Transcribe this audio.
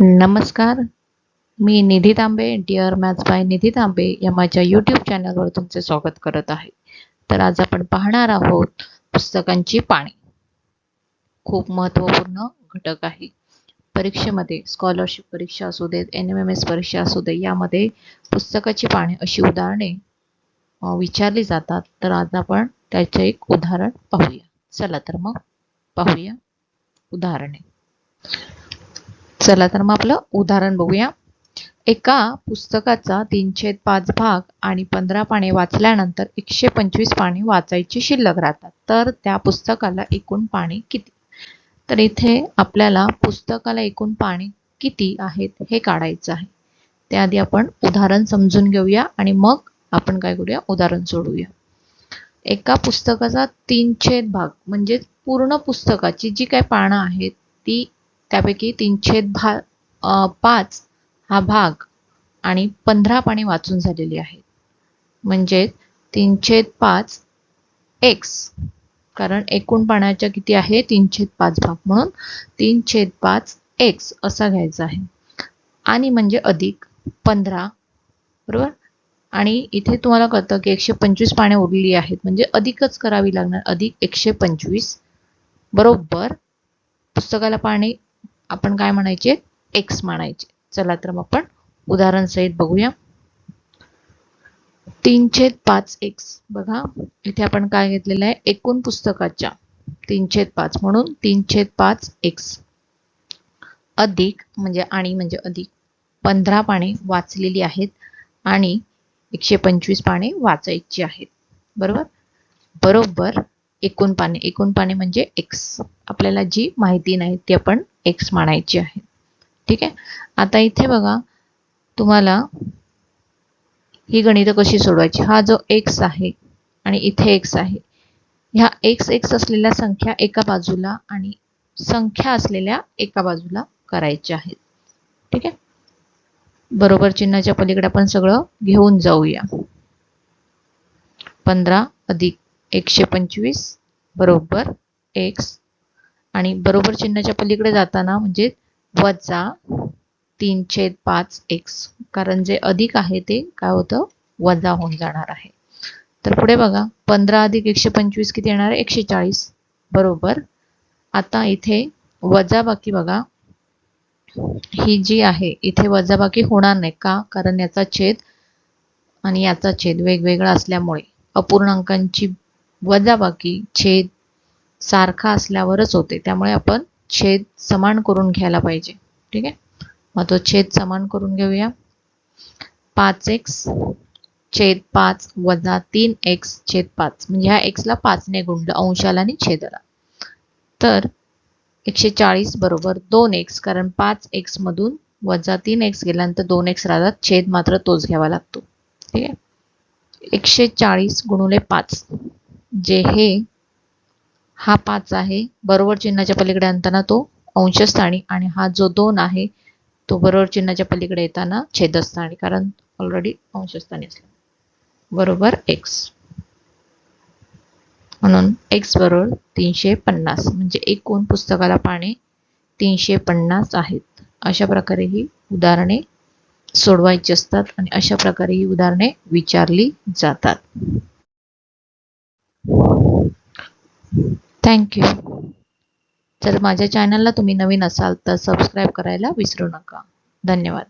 नमस्कार. मी Nidhi Tambe dear maths by Nidhi Tambe या माझ्या यूट्यूब चॅनलवर तुमचे स्वागत करत आहे. तर आज आपण पाहणार आहोत पुस्तकांची पाणी खूप महत्त्वपूर्ण घटक आहे. परीक्षेमध्ये स्कॉलरशिप परीक्षा असू देत एन एम एम एस परीक्षा असू दे यामध्ये पुस्तकाची पाणी अशी उदाहरणे विचारली जातात. तर आज आपण त्याचे एक उदाहरण पाहूया. चला तर मग पाहूया उदाहरणे. चला तर मग आपलं उदाहरण बघूया. एका पुस्तकाचा तीनशे पाच भाग आणि पंधरा पाने वाचल्यानंतर एकशे पंचवीस पाने वाचायची शिल्लक राहतात. तर त्या पुस्तकाला एकूण पाने किती? तर इथे आपल्याला पुस्तकाला एकूण पाने किती आहेत हे काढायचं आहे. त्याआधी आपण उदाहरण समजून घेऊया आणि मग आपण काय करूया? उदाहरण सोडवूया. एका पुस्तकाचा तीनशे भाग म्हणजे पूर्ण पुस्तकाची जी काही पानं आहेत ती त्यापैकी तीनशे भा पाच हा भाग आणि पंधरा पाने वाचून झालेली आहेत. म्हणजे तीनशे पाच एक्स कारण एकूण पाण्याच्या किती आहे? तीनशे पाच भाग. म्हणून तीनशे पाच एक्स असा घ्यायचा आहे. आणि म्हणजे अधिक पंधरा. बरोबर? आणि इथे तुम्हाला कळतं की एकशे पंचवीस पाने उरली आहेत. म्हणजे अधिकच करावी लागणार. अधिक एकशे पंचवीस बरोबर? पुस्तकाला पाणी आपण काय म्हणायचे? एक्स म्हणायचे. चला तर मग आपण उदाहरण सहित बघूया. तीनशे पाच एक्स बघा इथे आपण काय घेतलेलं आहे? एकूण पुस्तकाच्या तीनशे पाच म्हणून तीनशे पाच एक्स अधिक म्हणजे आणि म्हणजे अधिक. पंधरा पाने वाचलेली आहेत आणि एकशे पंचवीस पाने वाचायची आहेत. बरोबर? बरोबर. एकूण पाने एकूण पाने म्हणजे एक्स आपल्याला जी माहिती नाही ती आपण एक्स म्हणायची आहे. ठीक आहे? आता इथे बघा तुम्हाला ही गणितं कशी सोडवायची? हा जो एक्स आहे आणि इथे एक्स आहे. ह्या एक्स एक्स असलेल्या संख्या एका बाजूला आणि संख्या असलेल्या एका बाजूला करायच्या आहेत. ठीक आहे? बरोबर चिन्हाच्या पलीकडे आपण सगळं घेऊन जाऊया. पंधरा अधिक एकशे पंचवीस बरोबर एक्स आणि बरोबर चिन्हाच्या पलीकडे जाताना म्हणजे वजा तीन छेद पाच एक्स कारण जे अधिक आहे ते काय होतं? वजा होऊन जाणार आहे. तर पुढे बघा पंधरा अधिक एकशे पंचवीस किती येणार? आहे एकशे चाळीस. बरोबर. आता इथे वजाबाकी बघा. ही जी आहे इथे वजाबाकी होणार नाही. का? कारण याचा छेद आणि याचा छेद वेगवेगळा असल्यामुळे. अपूर्णांकांची वजाबाकी छेद सारखा असल्यावरच होते. त्यामुळे आपण छेद समान करून घ्यायला पाहिजे. ठीक आहे? मग तो छेद समान करून घेऊया. पाच एक्स छेद पाच वजा तीन एक्स छेद पाच. म्हणजे ह्या एक्सला पाचने गुणलं अंशाला आणि छेदाला. तर एकशे चाळीस बरोबर दोन एक्स कारण पाच एक्स मधून वजा तीन एक्स गेल्यानंतर दोन एक्स राहतात छेद मात्र तोच घ्यावा लागतो. ठीक आहे? एकशे चाळीस गुणुले पाच. जे हे हा पाच आहे बरोबर चिन्हाच्या पलीकडे आणताना तो अंशस्थानी आणि हा जो दोन आहे तो बरोबर चिन्हाच्या पलीकडे येताना छेदस्थानी कारण ऑलरेडी अंशस्थानी असला. बरोबर एक्स म्हणून एक्स बरोबर तीनशे पन्नास म्हणजे एकूण पुस्तकाला पाने तीनशे पन्नास आहेत. अशा प्रकारे ही उदाहरणे सोडवायची असतात आणि अशा प्रकारे ही उदाहरणे विचारली जातात. थँक्यू जर माझ्या चॅनलला तुम्ही नवीन असाल तर सबस्क्राईब करायला विसरू नका. धन्यवाद.